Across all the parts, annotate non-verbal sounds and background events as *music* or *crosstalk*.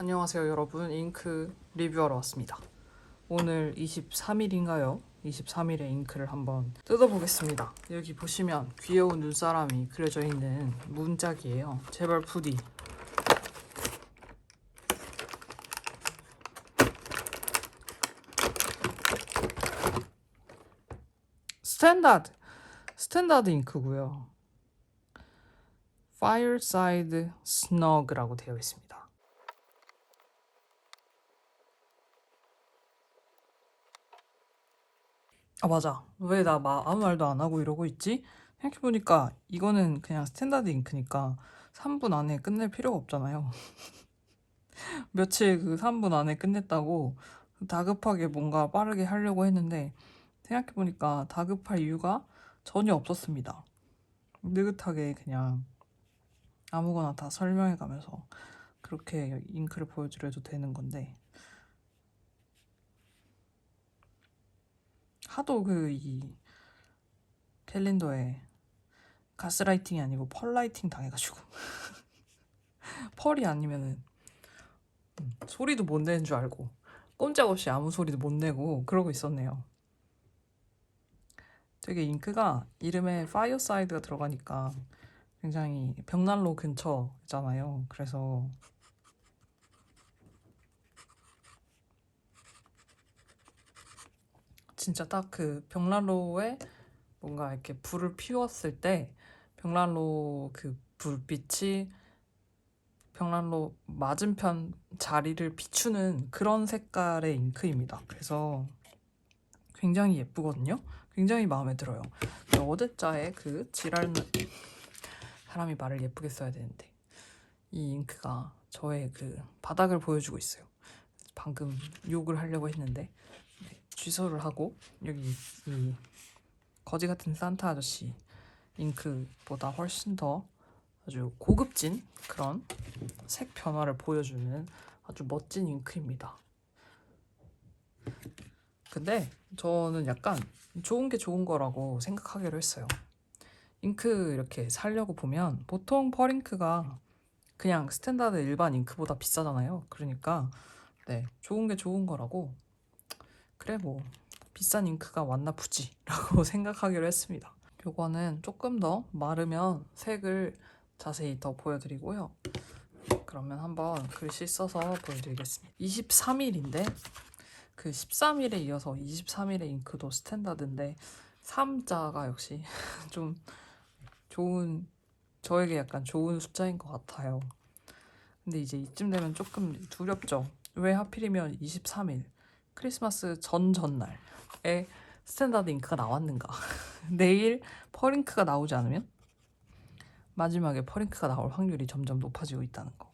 안녕하세요 여러분. 잉크 리뷰하러 왔습니다. 오늘 23일인가요? 23일에 잉크를 한번 뜯어보겠습니다. 여기 보시면 귀여운 눈사람이 그려져 있는 문짝이에요. 제발 부디. 스탠다드. 스탠다드 잉크고요. Fireside Snug라고 되어 있습니다 아 맞아. 왜 나 아무 말도 안 하고 이러고 있지? 생각해보니까 이거는 그냥 스탠다드 잉크니까 3분 안에 끝낼 필요가 없잖아요. *laughs* 며칠 그 3분 안에 끝냈다고 다급하게 뭔가 빠르게 하려고 했는데 생각해보니까 다급할 이유가 전혀 없었습니다. 느긋하게 그냥 아무거나 다 설명해가면서 그렇게 잉크를 보여드려도 되는 건데 하도 그 이 캘린더에 가스라이팅이 아니고 펄라이팅 당해가지고 *laughs* 펄이 아니면은 음, 소리도 못 내는 줄 알고 꼼짝없이 아무 소리도 못 내고 그러고 있었네요. 되게 잉크가 이름에 파이어사이드가 들어가니까 굉장히 벽난로 근처잖아요. 그래서 진짜 딱 그 벽난로에 뭔가 이렇게 불을 피웠을 때 벽난로 그 불빛이 벽난로 맞은편 자리를 비추는 그런 색깔의 잉크입니다. 그래서 굉장히 예쁘거든요. 굉장히 마음에 들어요. 어제자의 그 지랄 사람이 말을 예쁘게 써야 되는데 이 잉크가 저의 그 바닥을 보여주고 있어요. 방금 욕을 하려고 했는데 네, 취소를 하고 여기 이 거지 같은 산타 아저씨 잉크보다 훨씬 더 아주 고급진 그런 색 변화를 보여주는 아주 멋진 잉크입니다. 근데 저는 약간 좋은 게 좋은 거라고 생각하기로 했어요. 잉크 이렇게 사려고 보면 보통 펄잉크가 그냥 스탠다드 일반 잉크보다 비싸잖아요. 그러니까 네 좋은 게 좋은 거라고 그래 뭐 비싼 잉크가 왔나 보지 라고 *laughs* 생각하기로 했습니다. 요거는 조금 더 마르면 색을 자세히 더 보여드리고요. 그러면 한번 글씨 써서 보여드리겠습니다. 23일인데 그 13일에 이어서 23일의 잉크도 스탠다드인데 3자가 역시 *laughs* 좀 좋은 저에게 약간 좋은 숫자인 것 같아요. 근데 이제 이쯤 되면 조금 두렵죠. 왜 하필이면 23일 크리스마스 전 전날에 스탠다드 잉크가 나왔는가? *laughs* 내일 펄잉크가 나오지 않으면 마지막에 펄잉크가 나올 확률이 점점 높아지고 있다는 거.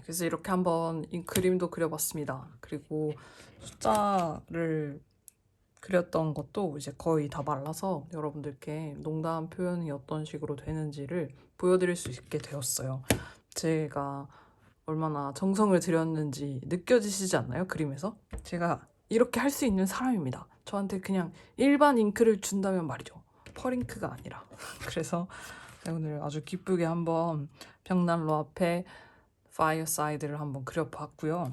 네, 그래서 이렇게 한번 이 그림도 그려봤습니다. 그리고 숫자를 그렸던 것도 이제 거의 다 말라서 여러분들께 농담 표현이 어떤 식으로 되는지를 보여드릴 수 있게 되었어요. 제가 얼마나 정성을 들였는지 느껴지시지 않나요? 그림에서? 제가 이렇게 할 수 있는 사람입니다. 저한테 그냥 일반 잉크를 준다면 말이죠. 펄잉크가 아니라. *laughs* 그래서 오늘 아주 기쁘게 한번 벽난로 앞에 파이어사이드를 한번 그려봤고요.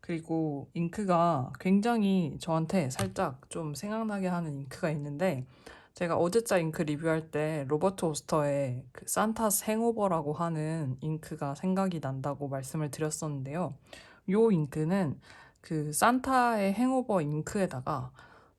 그리고 잉크가 굉장히 저한테 살짝 좀 생각나게 하는 잉크가 있는데 제가 어제자 잉크 리뷰할 때 로버트 오스터의 그 산타스 행오버라고 하는 잉크가 생각이 난다고 말씀을 드렸었는데요. 요 잉크는 그 산타의 행오버 잉크에다가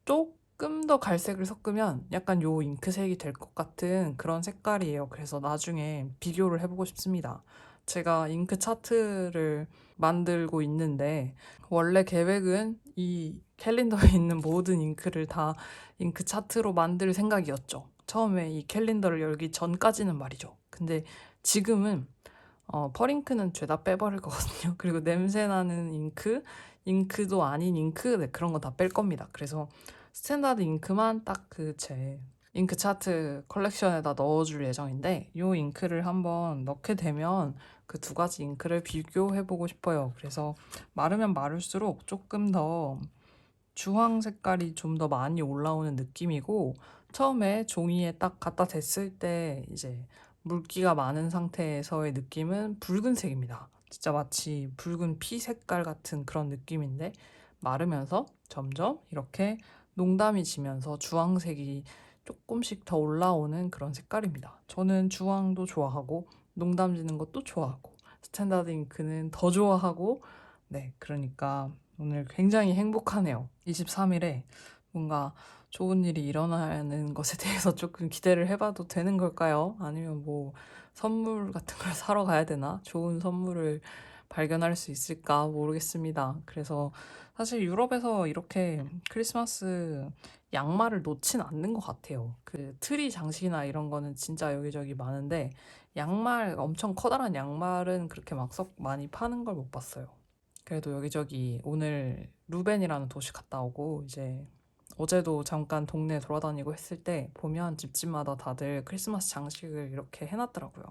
조금 더 갈색을 섞으면 약간 요 잉크색이 될 것 같은 그런 색깔이에요. 그래서 나중에 비교를 해보고 싶습니다. 제가 잉크 차트를 만들고 있는데 원래 계획은 이 캘린더에 *laughs* 있는 모든 잉크를 다 잉크 차트로 만들 생각이었죠. 처음에 이 캘린더를 열기 전까지는 말이죠. 근데 지금은 어, 펄잉크는 죄다 빼버릴 *laughs* 거거든요. 그리고 냄새나는 잉크, 잉크도 아닌 잉크, 네, 그런 거 다 뺄 겁니다. 그래서 스탠다드 잉크만 딱 그 제 잉크 차트 컬렉션에다 넣어줄 예정인데 이 잉크를 한번 넣게 되면 그 두 가지 잉크를 비교해 보고 싶어요. 그래서 마르면 마를수록 조금 더 주황 색깔이 좀 더 많이 올라오는 느낌이고 처음에 종이에 딱 갖다 댔을 때 이제 물기가 많은 상태에서의 느낌은 붉은색입니다. 진짜 마치 붉은 피 색깔 같은 그런 느낌인데 마르면서 점점 이렇게 농담이 지면서 주황색이 조금씩 더 올라오는 그런 색깔입니다. 저는 주황도 좋아하고 농담 지는 것도 좋아하고 스탠다드 잉크는 더 좋아하고 네 그러니까 오늘 굉장히 행복하네요. 23일에 뭔가 좋은 일이 일어나는 것에 대해서 *laughs* 조금 기대를 해봐도 되는 걸까요? 아니면 뭐 선물 같은 걸 사러 가야 되나? 좋은 선물을 발견할 수 있을까 모르겠습니다. 그래서 사실 유럽에서 이렇게 크리스마스 양말을 놓진 않는 것 같아요. 그 트리 장식이나 이런 거는 진짜 여기저기 많은데 양말 엄청 커다란 양말은 그렇게 막 썩 많이 파는 걸 못 봤어요. 그래도 여기저기 오늘 루벤이라는 도시 갔다 오고 이제 어제도 잠깐 동네 돌아다니고 했을 때 보면 집집마다 다들 크리스마스 장식을 이렇게 해놨더라고요.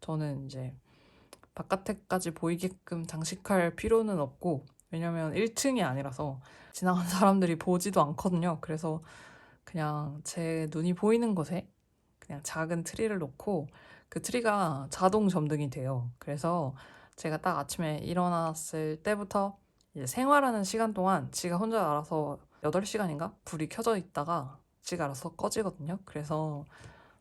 저는 이제 바깥에까지 보이게끔 장식할 필요는 없고 왜냐면 1층이 아니라서 지나가는 사람들이 보지도 않거든요. 그래서 그냥 제 눈이 보이는 곳에 그냥 작은 트리를 놓고 그 트리가 자동 점등이 돼요. 그래서 제가 딱 아침에 일어났을 때부터 이제 생활하는 시간 동안 지가 혼자 알아서 8시간인가 불이 켜져 있다가 지가 알아서 꺼지거든요. 그래서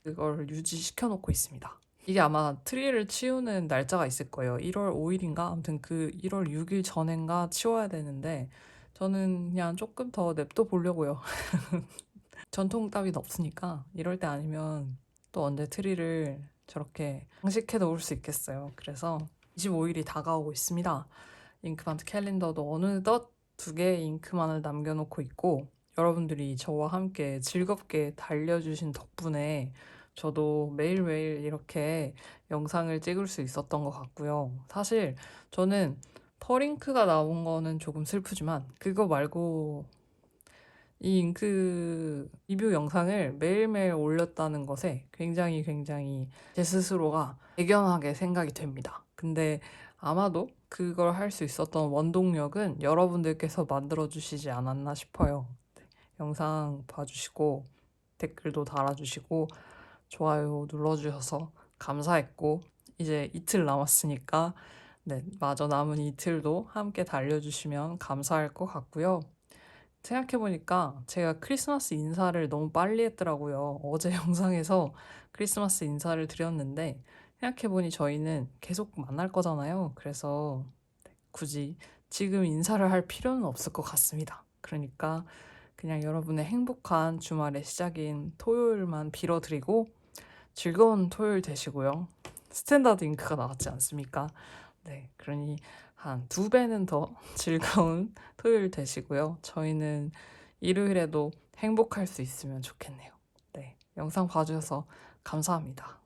그걸 유지시켜 놓고 있습니다. 이게 아마 트리를 치우는 날짜가 있을 거예요. 1월 5일인가? 아무튼 그 1월 6일 전인가 치워야 되는데 저는 그냥 조금 더 냅둬 보려고요. *laughs* 전통 따위는 없으니까 이럴 때 아니면 또 언제 트리를 저렇게 장식해 놓을 수 있겠어요. 그래서 25일이 다가오고 있습니다. 잉크만트 캘린더도 어느덧 두 개의 잉크만을 남겨놓고 있고 여러분들이 저와 함께 즐겁게 달려주신 덕분에 저도 매일매일 이렇게 영상을 찍을 수 있었던 것 같고요. 사실 저는 펄잉크가 나온 거는 조금 슬프지만 그거 말고 이 잉크 리뷰 영상을 매일매일 올렸다는 것에 굉장히 굉장히 제 스스로가 대견하게 생각이 됩니다. 근데 아마도 그걸 할 수 있었던 원동력은 여러분들께서 만들어주시지 않았나 싶어요. 네, 영상 봐주시고 댓글도 달아주시고 좋아요 눌러주셔서 감사했고 이제 이틀 남았으니까 네, 마저 남은 이틀도 함께 달려주시면 감사할 것 같고요. 생각해보니까 제가 크리스마스 인사를 너무 빨리 했더라고요. 어제 *laughs* 영상에서 크리스마스 인사를 드렸는데 생각해보니 저희는 계속 만날 거잖아요. 그래서 굳이 지금 인사를 할 필요는 없을 것 같습니다. 그러니까 그냥 여러분의 행복한 주말의 시작인 토요일만 빌어드리고 즐거운 토요일 되시고요. 스탠다드 잉크가 나왔지 않습니까? 네, 그러니 한 두 배는 더 *laughs* 즐거운 토요일 되시고요. 저희는 일요일에도 행복할 수 있으면 좋겠네요. 네, 영상 봐주셔서 감사합니다.